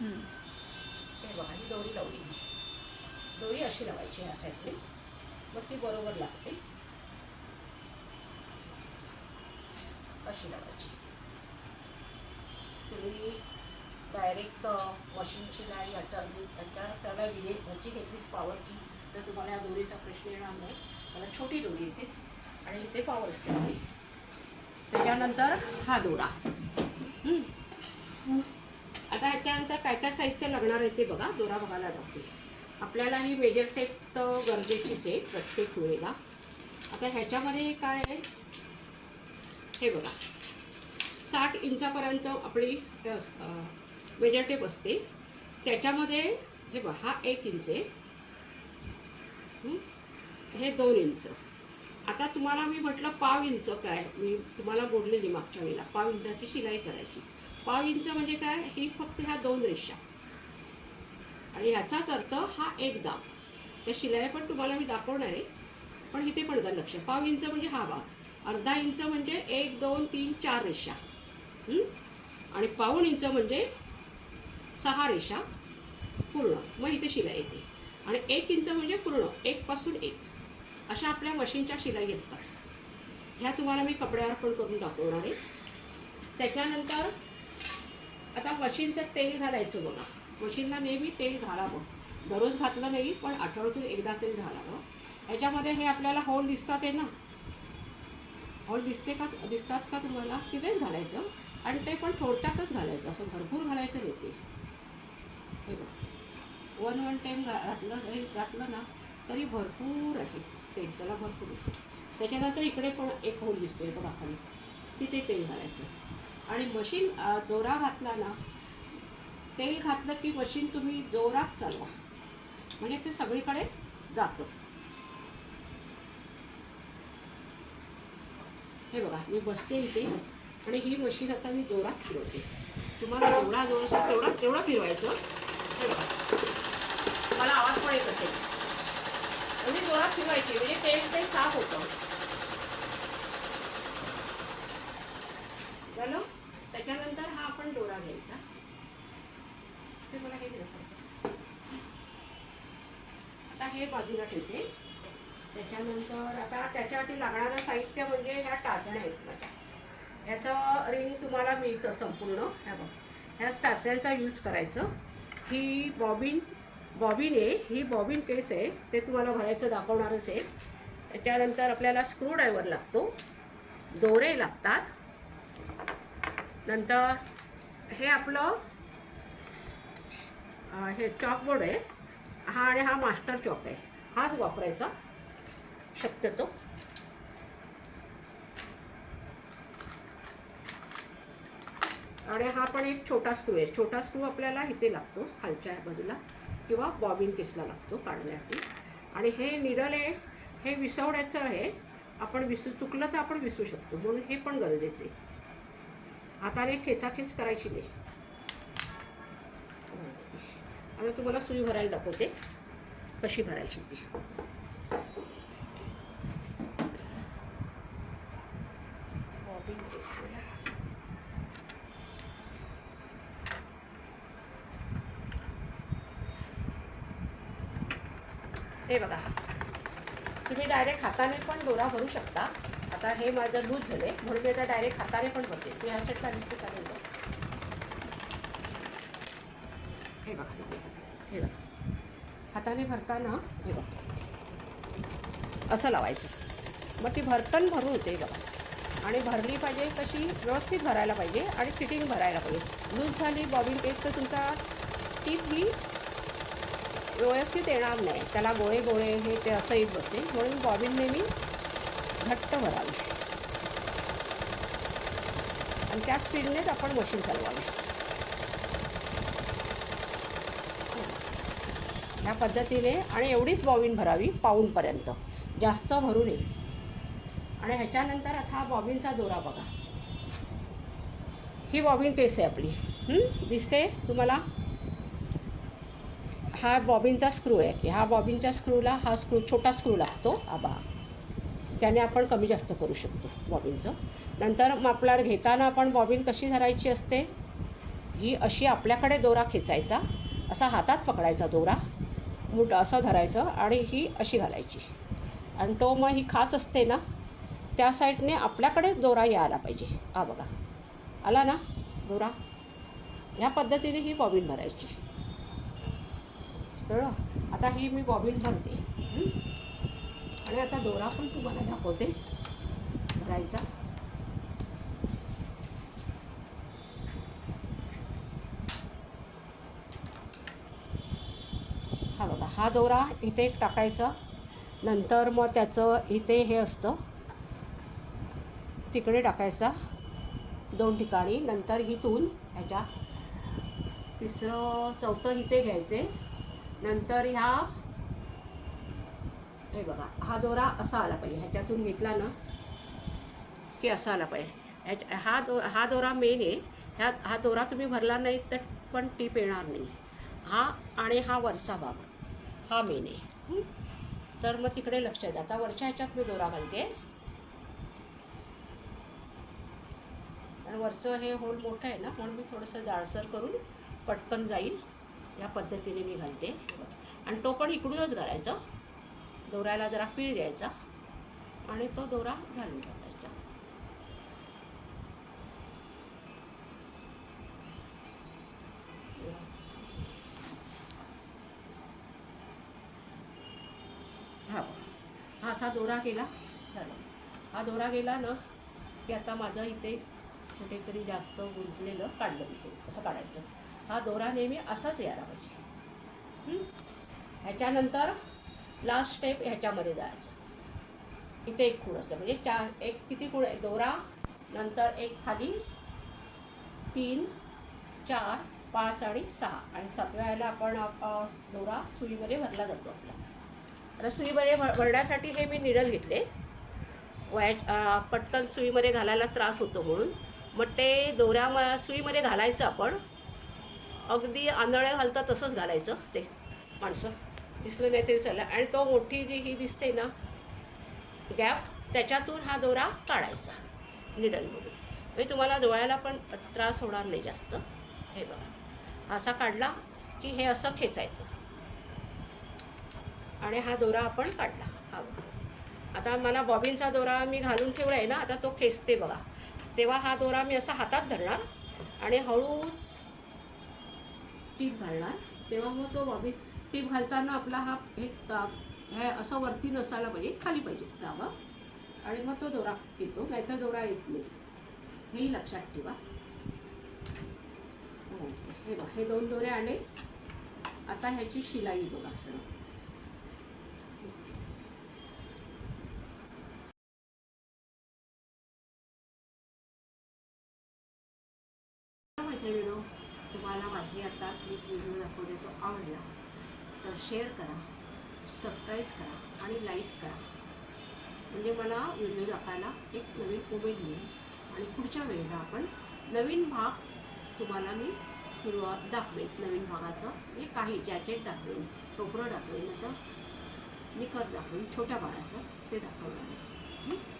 हे बघा ही दोरी लावली दोरी अशी लावायची ह्या साईडने. मग ती बरोबर लागते. अशी लावायची. तुम्ही डायरेक्ट मशीन नाही याच्या याच्या त्याला विजे ह्याची घेतलीच पावरची तर तुम्हाला या दोरीचा प्रश्न येणार नाही. मला छोटी दोरी येते. आणि इथे पावर असते. त्याच्यानंतर हा दोरा. आता ह्याच्यानंतर काय काय साहित्य लागणार आहे ते बघा दोरा बघायला लागते आपल्याला ही मेजर टेप तर गरजेचीच आहे प्रत्येक वेळेला. आता ह्याच्यामध्ये काय आहे? हे बघा. साठ इंचापर्यंत आपली मेजर टेप असते. त्याच्यामध्ये हे बघा हा एक इंच आहे. हे दोन इंच. आता तुम्हाला मी म्हटलं पाव इंच काय? मी तुम्हाला बोललेली मागच्या वेळेला. पाव इंचाची शिलाई करायची. पाव इंच म्हणजे काय? ही फक्त ह्या दोन रेषा. आणि ह्याचाच अर्थ हा एक दाब. त्या शिलाई पण तुम्हाला मी दाखवणार आहे. पण इथे पण जर लक्ष. पाव इंच म्हणजे हा भाग. अर्धा इंच म्हणजे एक दोन तीन चार रेषा. आणि पाऊण इंच म्हणजे सहा रेषा पूर्ण. मग इथे शिलाई येते. आणि एक इंच म्हणजे पूर्ण. एकपासून एक. अशा आपल्या मशीनच्या शिलाई असतात. ह्या तुम्हाला मी कपड्यावर पण करून दाखवणार आहे. त्याच्यानंतर आता मशीनचं तेल घालायचं बघा. मशीनला नेहमी तेल घालावं. दररोज घातलं नाही पण आठवड्यातून एकदा तरी घालावं. ह्याच्यामध्ये हे आपल्याला होल दिसतात आहे ना? होल दिसते का दिसतात का तुम्हाला? तिथेच घालायचं. आणि ते पण थोडक्यातच घालायचं. असं भरपूर घालायचं नाही ते. हे बघ. वन वन टाईम घा घातलं हे घातलं ना तरी भरपूर आहे तेल. त्याला भरपूर त्याच्यानंतर इकडे पण एक होल दिसतो आहे बघा खाली. तिथे तेल घालायचं. आणि मशीन अं, दोरा घातला ना तेल घातलं की मशीन तुम्ही जोरात चालवा. म्हणजे ते सगळीकडे जातं. हे बघा मी बसते इथे आणि ही मशीन आता मी जोरात फिरवते. तुम्हाला जेवढा जोर असेल तेवढा तेवढं फिरवायचं. हे बघा. तुम्हाला आवाज पण येत असेल. एवढी जोरात फिरवायची म्हणजे तेल ते साफ होतं झालं त्याच्यानंतर हा आपण दोरा घ्यायचा ते मला हे दिलं फक्त. आता हे बाजूला ठेवते. त्याच्यानंतर आता त्याच्यासाठी लागणारं साहित्य म्हणजे ह्या टाचण्या आहेत माझ्या ह्याचं रिंग तुम्हाला मिळतं संपूर्ण. ह्या बघ. ह्याच टाचण्यांचा यूज करायचं. ही बॉबिन बॉबिन आहे. ही बॉबिन केस आहे. ते तुम्हाला भरायचं दाखवणारच आहे. त्याच्यानंतर आपल्याला स्क्रूड्रायव्हर लागतो. दोरे लागतात. नंतर हे आपलं हे चॉकबोर्ड आहे. हा आणि हा मास्टर चॉक आहे. हाच वापरायचा. शक्यतो. आणि हा पण एक छोटा स्क्रू आहे. छोटा स्क्रू आपल्याला इथे लागतो खालच्या बाजूला किंवा बॉबिन केसला लागतो काढण्यासाठी. आणि हे निडल आहे. हे विसवण्याचं आहे. आपण विसू चुकलं तर आपण विसू शकतो. म्हणून हे पण गरजेचं आहे. हाताने खेचाखेच करायची नाही. आता तुम्हाला सुई भरायला दाखवते. कशी भरायची ती? हे बघा. तुम्ही डायरेक्ट हाताने पण दोरा भरू शकता. आता हे माझं लूज झाले म्हणून मी आता डायरेक्ट हाताने पण भरते. तुम्ही ह्या सेटला दिसते चालेल का? हे बघा हे बघा हाताने भरताना हे बघा. असं लावायचं. मग ती भरतन भरू होते बघा. आणि भरली पाहिजे कशी व्यवस्थित भरायला पाहिजे आणि फिटिंग भरायला पाहिजे. लूज झाली बॉबिन पेस्ट तर तुमचा टीप ही व्यवस्थित येणार नाही. त्याला गोळे गोळे हे ते असं येत बसते. म्हणून बॉबिन नेहमी घट्ट भरावी. आणि त्या स्पीडनेच आपण मशीन चालवावी. ह्या पद्धतीने आणि एवढीच बॉबिन भरावी पाऊनपर्यंत. जास्त भरू नये. आणि ह्याच्यानंतर आता हा बॉबिनचा दोरा बघा. ही बॉबिन केस आहे आपली. दिसते तुम्हाला? हा बॉबिनचा स्क्रू आहे. ह्या बॉबिनच्या स्क्रूला हा स्क्रू छोटा स्क्रू लागतो. आबा त्याने आपण कमी जास्त करू शकतो बॉबिनचं. नंतर मापलार घेताना आपण बॉबिन कशी धरायची असते? ही अशी आपल्याकडे दोरा खेचायचा. असा हातात पकडायचा दोरा. मूठ असं धरायचं आणि ही अशी घालायची. आणि तो मग ही खाच असते ना त्या साईडने आपल्याकडेच दोरा यायला पाहिजे. हा बघा. आला ना दोरा? ह्या पद्धतीने ही बॉबिन भरायची. कळलं? आता ही मी बॉबिन भरते. आणि आता दोरा पण तुम्हाला दाखवते. भरायचा. हा दोरा इथे एक टाकायचा. नंतर मग त्याचं इथे हे असतं. तिकडे टाकायचा दोन ठिकाणी. नंतर इथून ह्याच्या तिसरं चौथं इथे घ्यायचे. नंतर ह्या हे बघा हा दोरा असा आला पाहिजे. ह्याच्यातून घेतला ना की असा आला पाहिजे. ह्याच्या हा दो हा दोरा मेन आहे. ह्या हा दोरा तुम्ही भरला नाही तर पण टीप येणार नाही. हा आणि हा वरचा भाग. हा मेन आहे तर मग तिकडे लक्ष द्या. आता वरच्या ह्याच्यात मी दोरा घालते. आणि वरचं हे होल मोठं आहे ना म्हणून मी थोडंसं जाळसर करून पटकन जाईल. या पद्धतीने मी घालते. आणि तो पण इकडूनच घालायचा. दोऱ्याला जरा पीळ द्यायचा. आणि तो दोरा घालून टाकायचा हा हा असा दोरा गेला झाला. हा दोरा गेला ना की आता माझं इथे कुठेतरी जास्त गुंतलेलं काढलं मी हे असं काढायचं. हा दोरा नेहमी असाच यायला पाहिजे. ह्याच्यानंतर लास्ट स्टेप ह्याच्यामध्ये जायचं. इथे एक खूण असतं. म्हणजे चार एक किती खूण आहे? दोरा नंतर एक खाली तीन चार पाच आणि सहा. आणि सातव्या वेळेला आपण दोरा सुईमध्ये भरला जातो आपला. सुईमध्ये भर भरण्यासाठी हे मी निडल घेतले. वया पटकन सुईमध्ये घालायला त्रास होतो म्हणून. मग ते दोऱ्या सुईमध्ये घालायचं आपण. अगदी आंधळे घालतं तसंच घालायचं ते माणसं. दिसलं नाही तरी चालेल. आणि तो मोठी जी ही दिसते ना गॅप त्याच्यातून हा दोरा काढायचा निडलमधून. म्हणजे तुम्हाला डोळ्याला पण त्रास होणार नाही जास्त. हे बघा. असा काढला की हे असं खेचायचं. आणि हा दोरा आपण काढला. हा. आता मला बॉबिनचा दोरा मी घालून ठेवला आहे ना आता तो खेचते बघा. तेव्हा हा दोरा मी असा हातात धरणार आणि हळूच टीप घालणार. तेव्हा मग तो बॉबिन टीप घालताना आपला हा हे हे असं वरती नसायला पाहिजे खाली पाहिजे दावा आणि मग तो दोरा येतो नाहीतर दोरा येत नाही. हेही लक्षात ठेवा. हो, हे बघ हे दोन दोरे आले आता ह्याची शिलाई बघा सर मैत्रिणीनो तुम्हाला माझे आता मी व्हिडिओ दाखवते तो आवडला. तर शेअर करा सबस्क्राईब करा आणि लाईक करा. म्हणजे मला व्हिडिओ दाखवायला एक नवीन उमेद मिळेल. आणि पुढच्या वेळेला आपण नवीन भाग तुम्हाला मी सुरुवात दाखवेन. नवीन भागाचं म्हणजे काही जॅकेट दाखवेन टोपरं दाखवेन नंतर निकर दाखवेन छोट्या बाळाचं ते दाखवणार आहे.